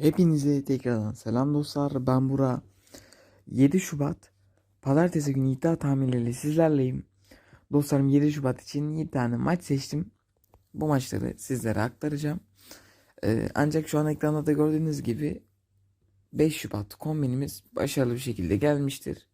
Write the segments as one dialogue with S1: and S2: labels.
S1: Hepinize tekrardan selam dostlar. Ben Bura. 7 Şubat Pazartesi günü iddia tahminleriyle sizlerleyim. Dostlarım 7 Şubat için 7 tane maç seçtim. Bu maçları sizlere aktaracağım. Ee, ancak şu an ekranda da gördüğünüz gibi 5 Şubat kombinimiz başarılı bir şekilde gelmiştir.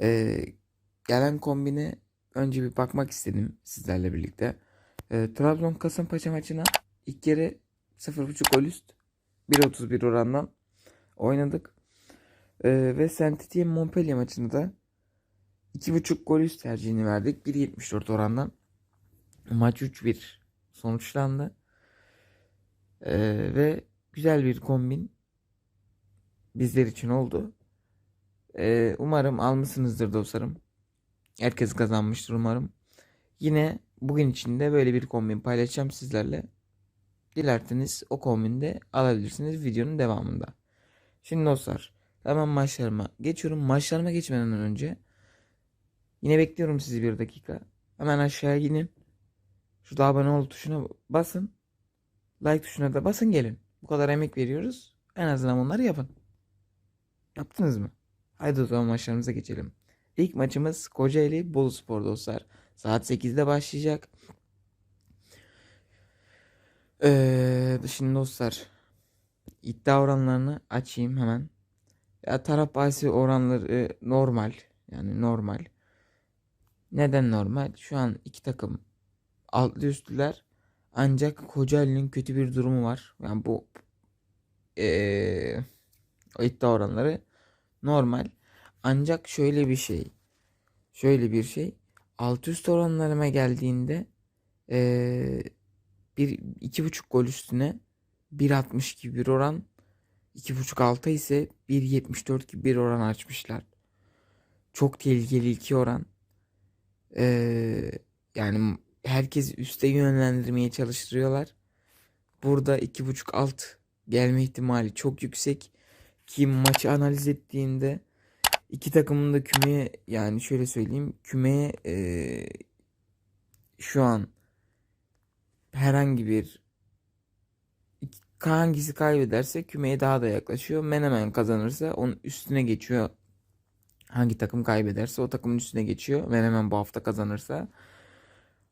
S1: Ee, gelen kombine önce bir bakmak istedim sizlerle birlikte. Ee, Trabzon Kasımpaşa maçına ilk kere 0.5 gol üst 1.31 orandan oynadık. Ee, ve Saint Etienne Montpellier maçında da 2.5 gol üst tercihini verdik. 1.74 orandan. Maç 3-1 sonuçlandı. Ee, ve güzel bir kombin bizler için oldu. Ee, umarım almışsınızdır dostlarım. Herkes kazanmıştır umarım. Yine bugün içinde böyle bir kombin paylaşacağım sizlerle. Dilerseniz o kombinde alabilirsiniz videonun devamında. Şimdi dostlar hemen maçlarıma geçiyorum. Maçlarıma geçmeden önce yine bekliyorum sizi bir dakika. Hemen aşağıya inin. Şurada abone ol tuşuna basın. Like tuşuna da basın gelin. Bu kadar emek veriyoruz. En azından onları yapın. Yaptınız mı? Haydi o zaman maçlarımıza geçelim. İlk maçımız Kocaeli Boluspor dostlar. Saat 8'de başlayacak. Ee, şimdi dostlar iddia oranlarını açayım hemen. Ya taraf bahsi oranları normal. Yani normal. Neden normal? Şu an iki takım altlı üstlüler. Ancak Kocaeli'nin kötü bir durumu var. Yani bu ee, iddia oranları normal. Ancak şöyle bir şey. Şöyle bir şey. Alt üst oranlarıma geldiğinde ee, bir iki buçuk gol üstüne 1.60 gibi bir oran 2.5 alta ise 1.74 gibi bir oran açmışlar. Çok tehlikeli iki oran. Ee, yani herkes üste yönlendirmeye çalıştırıyorlar. Burada 2.5 alt gelme ihtimali çok yüksek. Ki maçı analiz ettiğinde iki takımın da kümeye yani şöyle söyleyeyim kümeye ee, şu an herhangi bir hangisi kaybederse kümeye daha da yaklaşıyor. Menemen kazanırsa onun üstüne geçiyor. Hangi takım kaybederse o takımın üstüne geçiyor. Menemen bu hafta kazanırsa.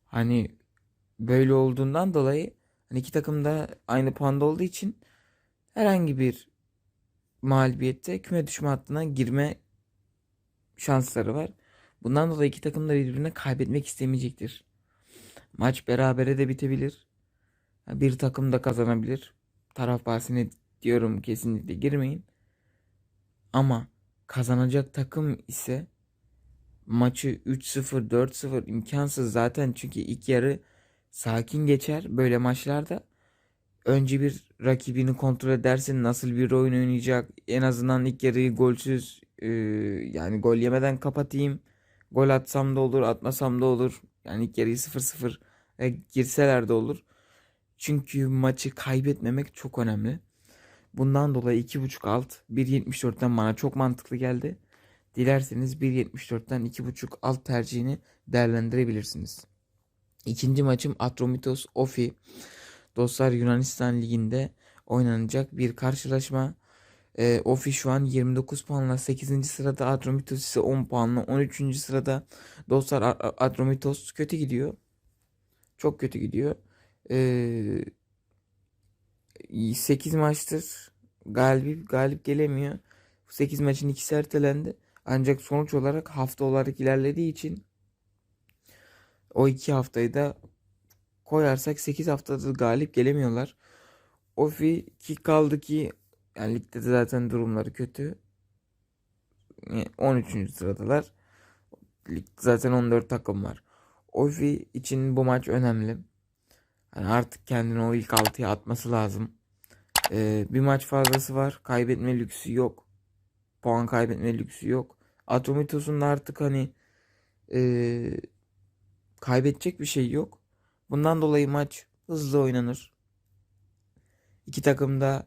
S1: Hani böyle olduğundan dolayı hani iki takım da aynı puanda olduğu için herhangi bir mağlubiyette küme düşme hattına girme şansları var. Bundan dolayı iki takım da birbirine kaybetmek istemeyecektir. Maç berabere de bitebilir. Bir takım da kazanabilir. Taraf bahsine diyorum kesinlikle girmeyin. Ama kazanacak takım ise maçı 3-0 4-0 imkansız zaten çünkü ilk yarı sakin geçer böyle maçlarda. Önce bir rakibini kontrol edersin nasıl bir oyun oynayacak en azından ilk yarıyı golsüz e, yani gol yemeden kapatayım. Gol atsam da olur atmasam da olur. Yani ilk yarıyı 0-0 e, girseler de olur. Çünkü maçı kaybetmemek çok önemli. Bundan dolayı 2.5 alt 1.74'ten bana çok mantıklı geldi. Dilerseniz 1.74'ten 2.5 alt tercihini değerlendirebilirsiniz. İkinci maçım Atromitos Ofi. Dostlar Yunanistan Ligi'nde oynanacak bir karşılaşma. E, Ofi şu an 29 puanla 8. sırada. Atromitos ise 10 puanla 13. sırada. Dostlar Atromitos kötü gidiyor. Çok kötü gidiyor. Ee, 8 maçtır galip galip gelemiyor. 8 maçın ikisi ertelendi. Ancak sonuç olarak hafta olarak ilerlediği için o iki haftayı da koyarsak 8 haftadır galip gelemiyorlar. Ofi ki kaldı ki yani ligde de zaten durumları kötü. 13. sıradalar. Lig zaten 14 takım var. Ofi için bu maç önemli. Yani artık kendini o ilk altıya atması lazım. Ee, bir maç fazlası var. Kaybetme lüksü yok. Puan kaybetme lüksü yok. Atomitos'un da artık hani ee, kaybedecek bir şey yok. Bundan dolayı maç hızlı oynanır. İki takım da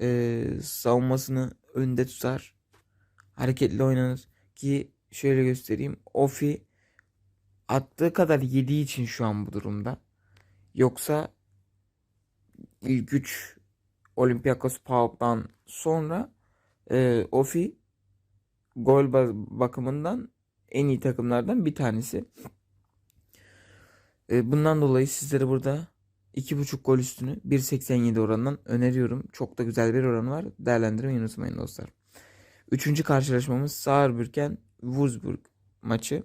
S1: ee, savunmasını önde tutar. Hareketli oynanır. Ki şöyle göstereyim. Ofi attığı kadar yediği için şu an bu durumda. Yoksa ilk 3 Olympiakos PAOK'tan sonra e, Ofi gol ba- bakımından en iyi takımlardan bir tanesi. E, bundan dolayı sizlere burada 2.5 gol üstünü 1.87 oranından öneriyorum. Çok da güzel bir oranı var. Değerlendirmeyi unutmayın dostlar. Üçüncü karşılaşmamız Saarbrücken Wolfsburg maçı.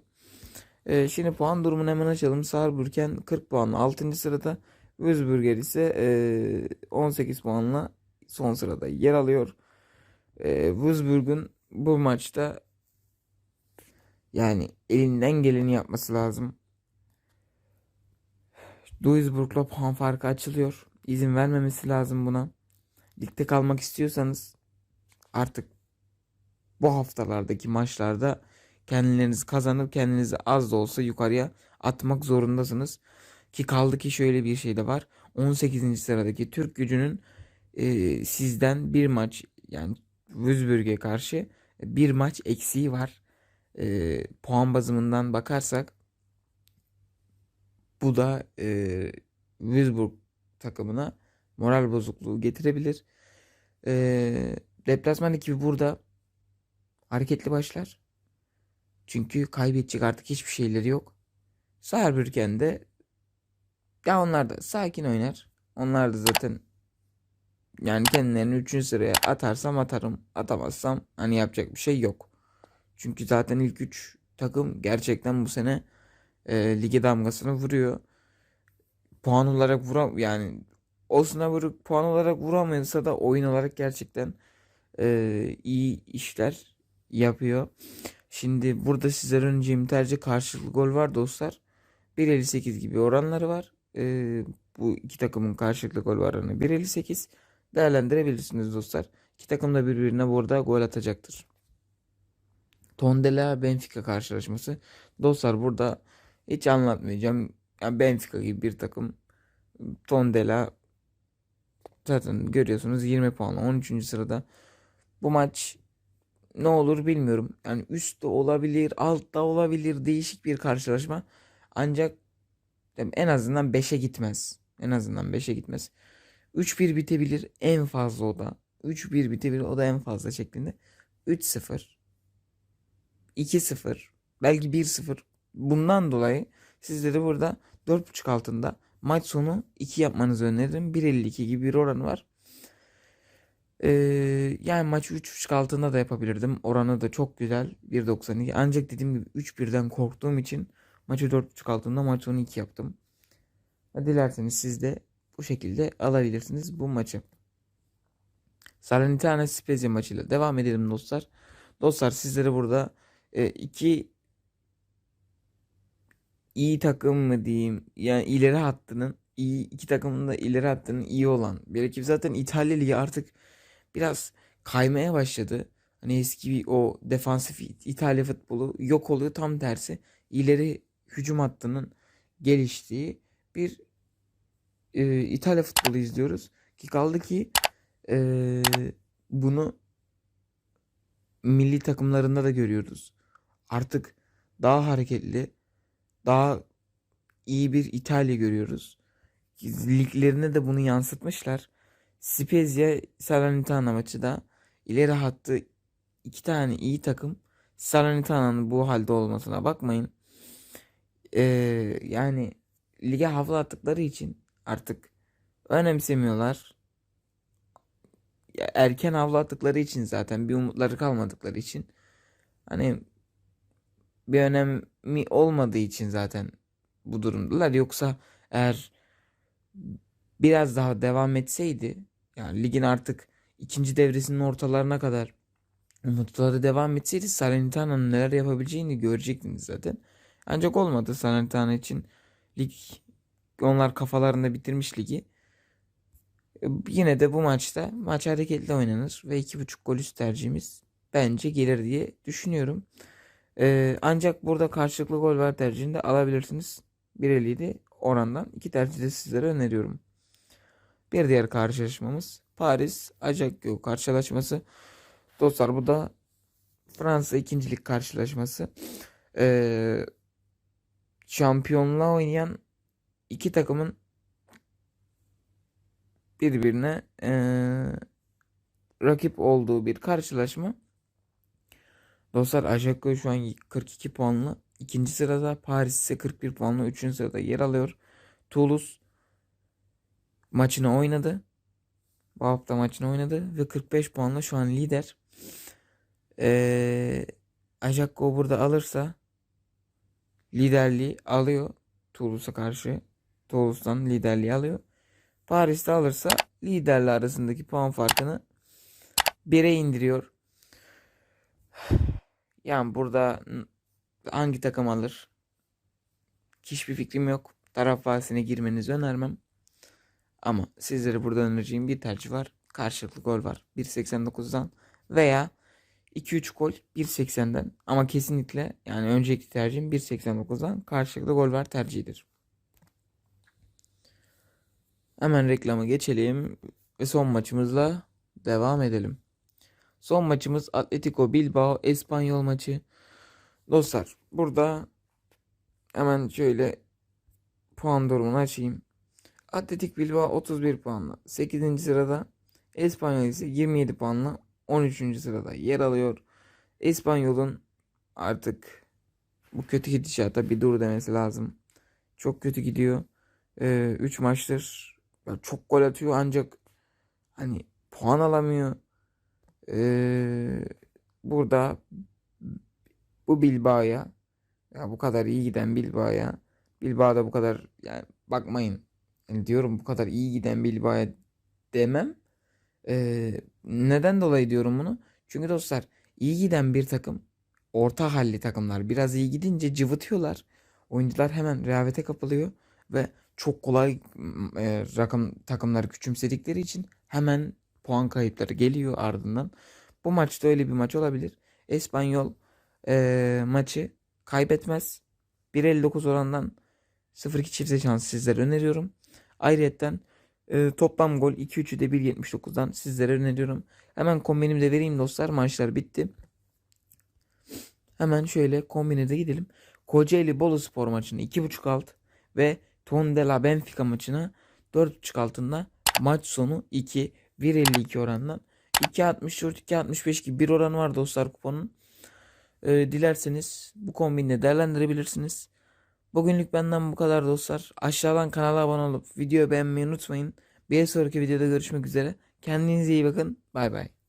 S1: E, şimdi puan durumunu hemen açalım. Saarbrücken 40 puanla 6. sırada. Wolfsburger ise e, 18 puanla son sırada yer alıyor. E, Wolfsburg'un bu maçta yani elinden geleni yapması lazım. Duisburg'la puan farkı açılıyor. İzin vermemesi lazım buna. Ligde kalmak istiyorsanız artık bu haftalardaki maçlarda kendilerinizi kazanıp kendinizi az da olsa yukarıya atmak zorundasınız. Ki kaldı ki şöyle bir şey de var. 18. sıradaki Türk gücünün e, sizden bir maç yani Wolfsburg'e karşı bir maç eksiği var. E, puan bazımından bakarsak bu da e, Wolfsburg takımına moral bozukluğu getirebilir. E, deplasman ekibi burada hareketli başlar. Çünkü kaybedecek artık hiçbir şeyleri yok. Saarbrücken de ya onlar da sakin oynar. Onlar da zaten yani kendilerini 3. sıraya atarsam atarım. Atamazsam hani yapacak bir şey yok. Çünkü zaten ilk 3 takım gerçekten bu sene e, lige damgasını vuruyor. Puan olarak vuram yani Osnabrück puan olarak vuramıyorsa da oyun olarak gerçekten e, iyi işler yapıyor. Şimdi burada sizlere önereceğim tercih karşılıklı gol var dostlar. 1.58 gibi oranları var. E, bu iki takımın karşılıklı gol oranı 1.58 değerlendirebilirsiniz dostlar. İki takım da birbirine burada gol atacaktır. Tondela Benfica karşılaşması. Dostlar burada hiç anlatmayacağım. Yani Benfica gibi bir takım. Tondela zaten görüyorsunuz 20 puanla 13. sırada. Bu maç ne olur bilmiyorum. Yani üstte olabilir, altta olabilir. Değişik bir karşılaşma. Ancak en azından 5'e gitmez. En azından 5'e gitmez. 3-1 bitebilir en fazla o da. 3-1 bitebilir o da en fazla şeklinde. 3-0 2-0 belki 1-0 bundan dolayı sizlere burada 4.5 altında maç sonu 2 yapmanızı öneririm. 1.52 gibi bir oranı var. Ee, yani maçı 3.5 altında da yapabilirdim. Oranı da çok güzel. 1.92. Ancak dediğim gibi 3-1'den korktuğum için maçı 4.5 altında maç sonu 2 yaptım. Dilerseniz siz de bu şekilde alabilirsiniz bu maçı. Salernitana Spezia maçıyla devam edelim dostlar. Dostlar sizlere burada e, iki iyi takım mı diyeyim yani ileri hattının iyi iki takımın da ileri hattının iyi olan bir ekip zaten İtalya Ligi artık biraz kaymaya başladı. Hani eski o defansif İtalya futbolu yok oluyor tam tersi ileri hücum hattının geliştiği bir e, İtalya futbolu izliyoruz ki kaldı ki e, bunu milli takımlarında da görüyoruz. Artık daha hareketli, daha iyi bir İtalya görüyoruz. Liglerine de bunu yansıtmışlar. Spezia Salernitana maçı da ileri hattı iki tane iyi takım. Salernita'nın bu halde olmasına bakmayın. Ee, yani lige havlu attıkları için artık önemsemiyorlar. Ya erken havlu attıkları için zaten bir umutları kalmadıkları için hani bir önemi olmadığı için zaten bu durumdalar. Yoksa eğer biraz daha devam etseydi yani ligin artık ikinci devresinin ortalarına kadar umutları devam etseydi Salernitana'nın neler yapabileceğini görecektiniz zaten. Ancak olmadı Salernitana için lig onlar kafalarında bitirmiş ligi. Yine de bu maçta maç hareketli oynanır ve 2.5 gol üst tercihimiz bence gelir diye düşünüyorum. Ee, ancak burada karşılıklı gol var tercihinde alabilirsiniz. 1.57 orandan. iki tercih de sizlere öneriyorum. Bir diğer karşılaşmamız Paris Ajaccio karşılaşması. Dostlar bu da Fransa ikincilik karşılaşması. Ee, şampiyonluğa oynayan iki takımın birbirine eee, rakip olduğu bir karşılaşma. Dostlar Ajaccio şu an 42 puanlı. ikinci sırada Paris ise 41 puanlı. Üçüncü sırada yer alıyor. Toulouse maçını oynadı. Bu hafta maçını oynadı ve 45 puanla şu an lider. Ee, Ajaccio burada alırsa liderliği alıyor Toulouse'a karşı. Toulouse'dan liderliği alıyor. Paris'te alırsa liderle arasındaki puan farkını 1'e indiriyor. Yani burada hangi takım alır? Hiçbir fikrim yok. Taraf bahsine girmenizi önermem. Ama sizlere burada önereceğim bir tercih var. Karşılıklı gol var. 1.89'dan veya 2-3 gol 1.80'den. Ama kesinlikle yani önceki tercihim 1.89'dan karşılıklı gol var tercihidir. Hemen reklama geçelim ve son maçımızla devam edelim. Son maçımız Atletico Bilbao Espanyol maçı. Dostlar burada hemen şöyle puan durumunu açayım. Atletik Bilbao 31 puanla 8. sırada. Espanyol ise 27 puanla 13. sırada yer alıyor. Espanyol'un artık bu kötü gidişata bir dur demesi lazım. Çok kötü gidiyor. 3 maçtır ya çok gol atıyor ancak hani puan alamıyor. Ee, burada bu Bilbao'ya ya bu kadar iyi giden Bilbao'ya Bilbao'da bu kadar yani bakmayın yani diyorum bu kadar iyi giden Bilbao'ya demem. Ee, neden dolayı diyorum bunu? Çünkü dostlar iyi giden bir takım orta halli takımlar biraz iyi gidince cıvıtıyorlar. Oyuncular hemen rehavete kapılıyor ve çok kolay e, rakam takımları küçümsedikleri için hemen puan kayıpları geliyor ardından. Bu maçta öyle bir maç olabilir. Espanyol e, maçı kaybetmez. 1.59 orandan 0-2 çifte şans sizlere öneriyorum. Ayrıyeten e, toplam gol 2-3'ü de 1.79'dan sizlere öneriyorum. Hemen kombinimi de vereyim dostlar. Maçlar bitti. Hemen şöyle kombine de gidelim. Kocaeli Bolu Spor maçını 2.5 alt ve Tondela Benfica maçına 4.5 altında maç sonu 2 1.52 orandan 2.64 2.65 gibi bir oranı var dostlar kuponun. Ee, dilerseniz bu kombinle değerlendirebilirsiniz. Bugünlük benden bu kadar dostlar. Aşağıdan kanala abone olup videoyu beğenmeyi unutmayın. Bir sonraki videoda görüşmek üzere. Kendinize iyi bakın. Bay bay.